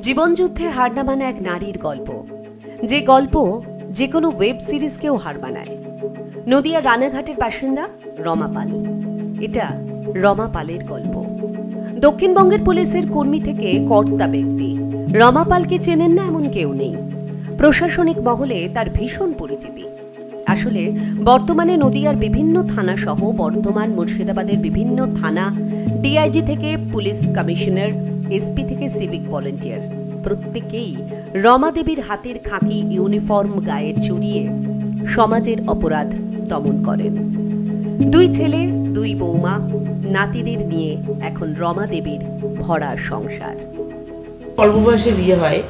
জীবনযুদ্ধে হার না মানা এক নারীর গল্প। যে গল্প যে কোনো ওয়েব সিরিজকেও হার মানায়। নদিয়া রানাঘাটের বাসিন্দা রমা পাল। এটা রমা পালের গল্প। দক্ষিণবঙ্গের পুলিশের কর্মী থেকে কর্তা ব্যক্তি। রমা পালকে চেনেন না এমন কেউ নেই। প্রশাসনিক মহলে তার ভীষণ পরিচিতি। আসলে বর্তমানে নদিয়ার বিভিন্ন থানা সহ বর্ধমান, মুর্শিদাবাদের বিভিন্ন থানা ডিআইজি থেকে পুলিশ কমিশনার এসপি থেকে সিভিক ভলেন্টিয়ার প্রত্যেকেই রমা দেবীর হাতের খাঁকি ইউনিফর্ম গায়ে চড়িয়ে সমাজের অপরাধ দমন করেন। দুই ছেলে, দুই বৌমা, নাতিদের নিয়ে এখন রমা দেবীর ভরা সংসার। অল্প বয়সে বিয়ে হয়,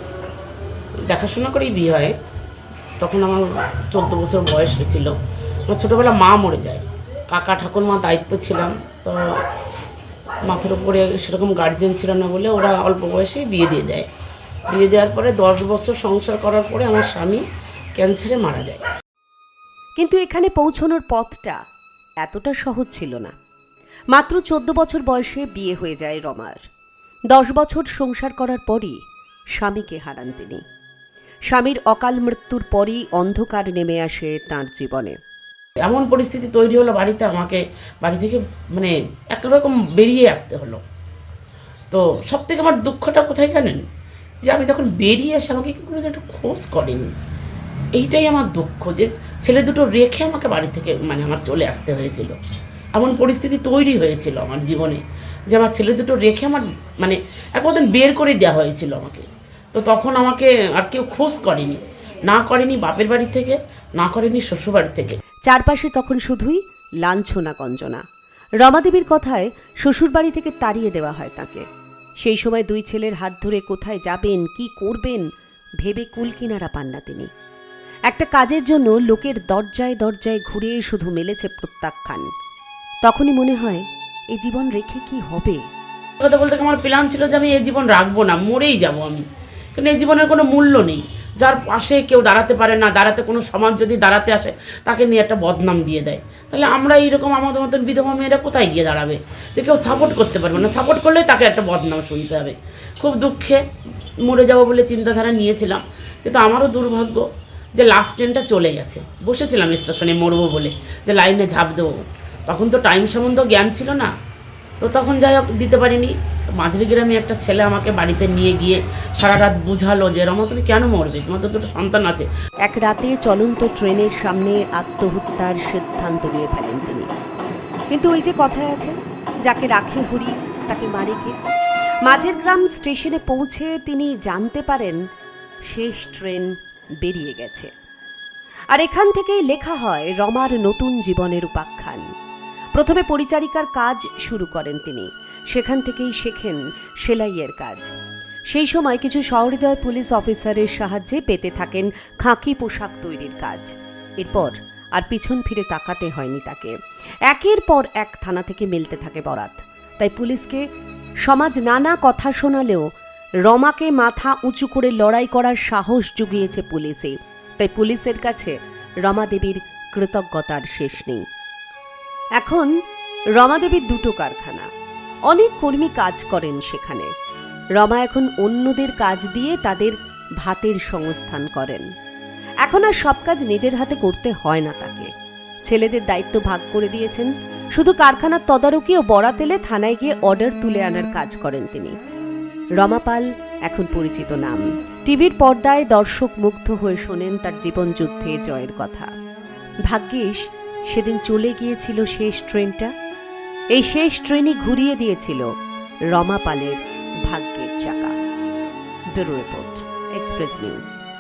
দেখাশোনা করেই বিয়ে হয়, তখন আমার চোদ্দ বছর বয়স হয়েছিল। আমার ছোটোবেলা মা মরে যায়, কাকা ঠাকুরমা দায়িত্ব ছিলাম, তো মাথার উপরে সেরকম গার্জেন ছিল না বলে ওরা অল্প বয়সেই বিয়ে দিয়ে দেয়। বিয়ে দেওয়ার পরে দশ বছর সংসার করার পরে আমার স্বামী ক্যান্সারে মারা যায়। কিন্তু এখানে পৌঁছানোর পথটা এতটা সহজ ছিল না। মাত্র চোদ্দ বছর বয়সে বিয়ে হয়ে যায় রমার। দশ বছর সংসার করার পরই স্বামীকে হারান তিনি। স্বামীর অকাল মৃত্যুর পরই অন্ধকার নেমে আসে তাঁর জীবনে। এমন পরিস্থিতি তৈরি হলো বাড়িতে আমাকে, বাড়ি থেকে মানে একরকম বেরিয়ে আসতে হলো। তো সব থেকে আমার দুঃখটা কোথায় জানেন? যে আমি যখন বেরিয়ে এসে আমাকে কি করে যেন একটা খোঁজ করেনি। এইটাই আমার দুঃখ যে ছেলে দুটো রেখে আমাকে বাড়ি থেকে মানে আমার চলে আসতে হয়েছিল। এমন পরিস্থিতি তৈরি হয়েছিল আমার জীবনে যে আমার ছেলে দুটো রেখে আমার মানে এক মতন বের করে দেওয়া হয়েছিল আমাকে। তো তখন আমাকে আর কেউ খোঁজ করেনি। না করেনি বাপের বাড়ি থেকে, না করেনি শ্বশুরবাড়ি থেকে। চারপাশে তখন শুধুই লাঞ্ছনা গঞ্জনা রমাদেবীর কথায় শ্বশুরবাড়ি থেকে তাড়িয়ে দেওয়া হয় তাকে। সেই সময় দুই ছেলের হাত ধরে কোথায় যাবেন, কি করবেন, ভেবে কুল কিনারা পান না তিনি। একটা কাজের জন্য লোকের দরজায় দরজায় ঘুরে শুধু মেলেছে প্রত্যাখ্যান। তখনই মনে হয় এই জীবন রেখে কি হবে? কথা বলতে আমার প্ল্যান ছিল যে আমি এই জীবন রাখব না, মরেই যাব আমি। কারণ এই জীবনের কোনো মূল্য নেই। যার পাশে কেউ দাঁড়াতে পারে না, দাঁড়াতে কোনো সমাজ যদি দাঁড়াতে আসে, তাকে নিয়ে একটা বদনাম দিয়ে দেয়। তাহলে আমরা এইরকম আমাদের মতন বিধবা মেয়েরা কোথায় গিয়ে দাঁড়াবে? যে কেউ সাপোর্ট করতে পারবে না। সাপোর্ট করলে তাকে একটা বদনাম শুনতে হবে। খুব দুঃখে মরে যাব বলে চিন্তাধারা নিয়েছিলাম, কিন্তু আমারও দুর্ভাগ্য যে লাস্ট ট্রেনটা চলে গেছে। বসেছিলাম স্টেশনে মরবো বলে। যে লাইনে ঝাঁপ দেবো। তখন তো টাইম সম্বন্ধ জ্ঞান ছিল না। তো তখন যাই হোক দিতে পারিনি। মাঝরি গ্রামে একটা ছেলে আমাকে বাড়িতে নিয়ে গিয়ে সারা রাত বুঝালো যে, রমা, তুমি কেন মরবে? তোমার তো দুটো সন্তান আছে। এক রাতে চলন্ত ট্রেনের সামনে আত্মহত্যার সিদ্ধান্ত নিয়ে ফেলেন তিনি। কিন্তু ওই যে কথায় আছে, যাকে রাখে হরি, তাকে মারে কে? মাঝের গ্রাম স্টেশনে পৌঁছে তিনি জানতে পারেন, শেষ ট্রেন বেরিয়ে গেছে। আর এখান থেকেই লেখা হয়, রমার নতুন জীবনের উপাখ্যান। প্রথমে পরিচারিকার কাজ শুরু করেন তিনি। সেখান থেকেই শেখেন সেলাইয়ের কাজ। সেই সময় কিছু সহৃদয় পুলিশ অফিসারের সাহায্যে পেতে থাকেন খাঁকি পোশাক তৈরির কাজ। এরপর আর পিছন ফিরে তাকাতে হয়নি তাকে। একের পর এক থানা থেকে মিলতে থাকে বরাত। তাই পুলিশকে সমাজ নানা কথা শোনালেও রমাকে মাথা উঁচু করে লড়াই করার সাহস জুগিয়েছে পুলিশে। তাই পুলিশের কাছে রমা দেবীর কৃতজ্ঞতার শেষ নেই। এখন রমাদেবীর দুটো কারখানা। অনেক কর্মী কাজ করেন সেখানে। রমা এখন অন্যদের কাজ দিয়ে তাদের ভাতের সংস্থান করেন। এখন আর সব কাজ নিজের হাতে করতে হয় না তাকে। ছেলেদের দায়িত্ব ভাগ করে দিয়েছেন। শুধু কারখানার তদারকি ও বরাত এলে থানায় গিয়ে অর্ডার তুলে আনার কাজ করেন তিনি। রমাপাল এখন পরিচিত নাম। টিভির পর্দায় দর্শক মুগ্ধ হয়ে শোনেন তার জীবনযুদ্ধে জয়ের কথা। ভাগ্যিস সেদিন চলে গিয়েছিল শেষ ট্রেনটা। এই শেষ ট্রেনই ঘুরিয়ে দিয়েছিল রমা পালের ভাগ্যের চাকা। The report, express news.